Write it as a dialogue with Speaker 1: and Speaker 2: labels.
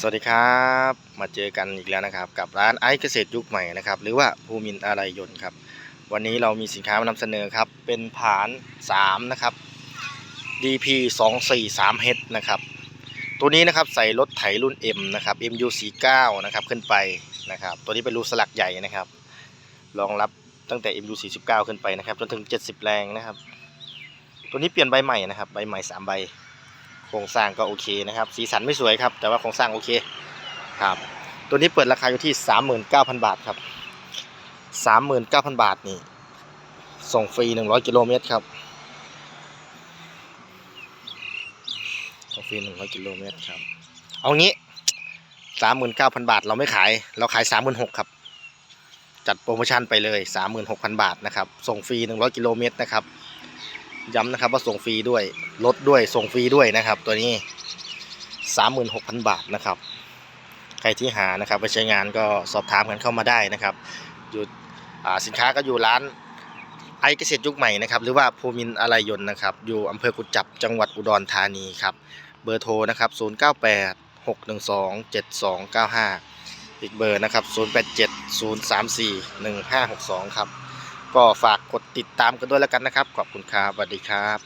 Speaker 1: สวัสดีครับ มาเจอกันอีกแล้วนะครับ กับร้านไอซ์เกษตรยุคใหม่นะครับหรือว่าภูมินอะไรยนต์ครับ วันนี้เรามีสินค้ามานำเสนอครับ เป็นผาน3นะครับ DP 2 4 3 H นะครับ ตัวนี้นะครับใส่รถไถรุ่น M นะครับ MU 4 9นะครับขึ้นไปนะครับ ตัวนี้เป็นรูสลักใหญ่นะครับรองรับตั้งแต่ MU 49 ขึ้นไปนะครับ จนถึง 70 แรงนะครับ ตัวนี้เปลี่ยนใบใหม่นะครับ ใบใหม่ 3 ใบ รงสร้างก็โอเคนะครับ สีสันไม่สวยครับ แต่ว่าโครงสร้างโอเคครับ ตัวนี้เปิดราคาอยู่ที่ 39,000 บาทครับ 39,000 บาทนี่ ส่งฟรี 100 กิโลเมตรครับ ส่งฟรี 100 กิโลเมตรครับ เอางี้ 39,000 บาทเราไม่ขาย เราขาย 36,000ครับ จัดโปรโมชั่นไปเลย 36,000 บาทนะครับ ส่งฟรี 100 กิโลเมตรนะครับ ย้ำนะครับว่าส่งฟรีด้วยลดด้วยส่งฟรีด้วยนะครับ ตัวนี้ 36,000 บาทนะครับ ใครที่หานะครับไปใช้งานก็สอบถามกันเข้ามาได้นะครับ อยู่สินค้าก็อยู่ร้านไอเกษตรยุคใหม่นะครับ หรือว่าภูมินอะไรยนนะครับ อยู่อำเภอกุจจับจังหวัดอุดรธานีครับ เบอร์โทรนะครับ 098 612 7295 อีกเบอร์นะครับ 087 034 1562 ครับ ก็ฝากกดติดตามกันด้วยแล้วกันนะครับ ขอบคุณครับสวัสดีครับ